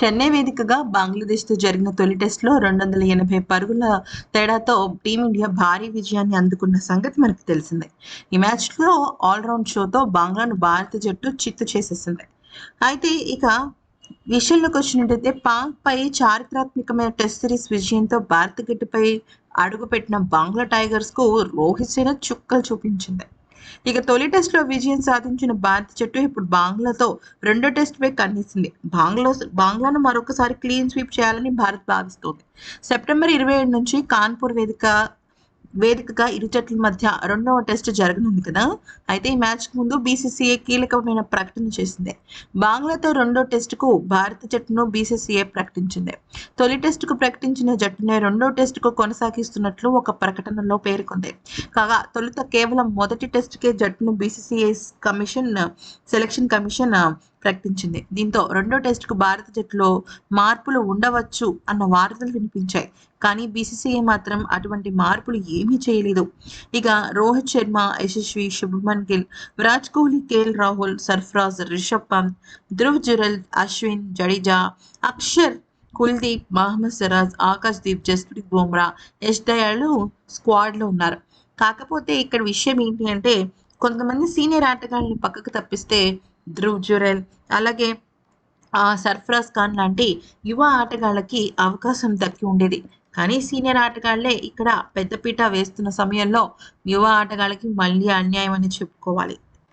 చెన్నై వేదికగా బంగ్లాదేశ్తో జరిగిన తొలి టెస్ట్లో రెండు వందల ఎనభై పరుగుల తేడాతో టీమిండియా భారీ విజయాన్ని అందుకున్న సంగతి మనకు తెలిసిందే. ఈ మ్యాచ్లో ఆల్రౌండ్ షోతో బంగ్లాను భారత జట్టు చిత్తు చేసేసింది. అయితే ఇక విషయంలోకి వచ్చినట్టయితే పాక్ పై చారిత్రాత్మకమైన టెస్ట్ సిరీస్ విజయంతో భారత గట్టిపై అడుగుపెట్టిన బంగ్లా టైగర్స్కు రోహిత్ సేన చుక్కలు చూపించింది. ఇక తొలి టెస్ట్లో విజయం సాధించిన భారత జట్టు ఇప్పుడు బాంగ్లాతో రెండో టెస్ట్పై కన్నేసింది. బాంగ్లా బాంగ్లాను మరొకసారి క్లీన్ స్వీప్ చేయాలని భారత్ భావిస్తోంది. సెప్టెంబర్ ఇరవై ఏడు నుంచి కాన్పూర్ వేదిక వేదికగా ఇరు జట్ల మధ్య రెండవ టెస్ట్ జరగనుంది కదా. అయితే ఈ మ్యాచ్ ముందు బీసీసీఐ కీలకమైన ప్రకటన చేసింది. బంగ్లాతో రెండో టెస్టుకు భారత జట్టును బీసీసీఐ ప్రకటించింది. తొలి టెస్టుకు ప్రకటించిన జట్టునే రెండో టెస్టుకు కొనసాగిస్తున్నట్లు ఒక ప్రకటనలో పేర్కొంది. కాగా తొలుత కేవలం మొదటి టెస్టుకే జట్టును బీసీసీఐ కమిషన్ సెలక్షన్ కమిషన్ ప్రకటించింది. దీంతో రెండో టెస్టుకు భారత జట్టులో మార్పులు ఉండవచ్చు అన్న వార్తలు వినిపించాయి. కానీ బీసీసీఐ మాత్రం అటువంటి మార్పులు ఏమీ చేయలేదు. ఇక రోహిత్ శర్మ యశస్వి శుభమన్ గిల్ విరాట్ కోహ్లీ కేఎల్ రాహుల్ సర్ఫరాజ్ రిషబ్ పంత్ ధ్రువ్ జురల్ అశ్విన్ జడేజా అక్షర్ కుల్దీప్ మహమ్మద్ సిరాజ్ ఆకాష్ దీప్ జస్ప్రీత్ బుమ్రా యశ్ దయాలు స్క్వాడ్లో ఉన్నారు. కాకపోతే ఇక్కడ విషయం ఏంటి అంటే కొంతమంది సీనియర్ ఆటగాళ్ళని పక్కకు తప్పిస్తే ధ్రువ్ జురెల్ అలాగే సర్ఫరాజ్ ఖాన్ లాంటి యువ ఆటగాళ్ళకి అవకాశం దక్కి ఉండేది. కానీ సీనియర్ ఆటగాళ్ళే ఇక్కడ పెద్దపీట వేస్తున్న సమయంలో యువ ఆటగాళ్ళకి మళ్ళీ అన్యాయం అని చెప్పుకోవాలి.